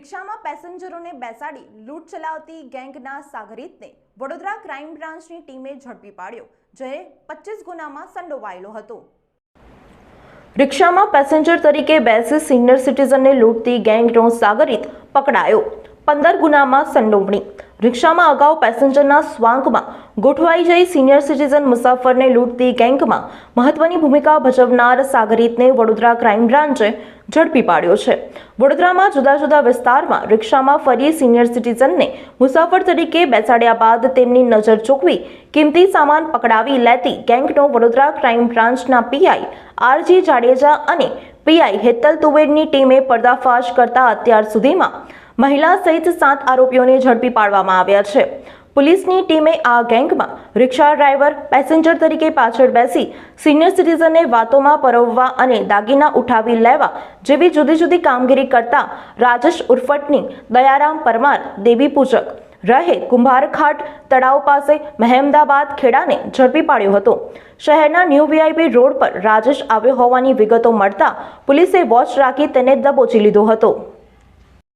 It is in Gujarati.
રિક્ષામાં પેસેન્જરોને બેસાડી લૂંટ ચલાવતી ગેંગના સાગરીતને વડોદરા ક્રાઇમ બ્રાન્ચની ટીમે ઝડપી પાડ્યો, જે પચીસ ગુનામાં સંડોવાયેલો હતો. રિક્ષામાં પેસેન્જર તરીકે બેસી સિનિયર સિટીઝનને લૂંટતી ગેંગનો સાગરીત પકડાયો. પંદર ગુનામાં સંડોવણી. રિક્ષામાં અગાઉ પેસેન્જરના સ્વાંગમાં ગોઠવાઈ જઈ સિનિયર સિટીઝન મુસાફરને લૂંટતી ગેંગમાં મહત્વની ભૂમિકા ભજવનાર સાગરીતને વડોદરા ક્રાઇમ બ્રાન્ચે ઝડપી પાડ્યો છે. વડોદરામાં જુદા જુદા વિસ્તારમાં રિક્ષામાં ફરી સિનિયર સિટીઝનને મુસાફર તરીકે બેસાડ્યા બાદ તેમની નજર ચૂકવી કિંમતી સામાન પકડાવી લેતી ગેંગનો વડોદરા ક્રાઇમ બ્રાન્ચના પીઆઈ આરજી જાડેજા અને પીઆઈ હેતલ તુવેરની ટીમે પર્દાફાશ કરતા અત્યાર સુધીમાં મહિલા સહિત સાત આરોપીઓને ઝડપી પાડવામાં આવ્યા છે. પોલીસની ટીમે આ ગેંગમાં રિક્ષા ડ્રાઈવર, પેસેન્જર તરીકે પાછળ બેસી સિનિયર સિટીઝનને વાતોમાં પરવવા અને દાગીના ઉઠાવી લેવા જેવી જુદી જુદી કામગીરી કરતા રાજેશ ઉર્ફટની દયારામ પરમાર દેવી પૂજક રહે કુંભારખાટ તળાવ પાસે મહેમદાબાદ ખેડાને ઝડપી પાડ્યો હતો. શહેરના ન્યૂ વીઆઈપી રોડ પર રાજેશ આવ્યો હોવાની વિગતો મળતા પોલીસે વોચ રાખી તેને દબોચી લીધો હતો.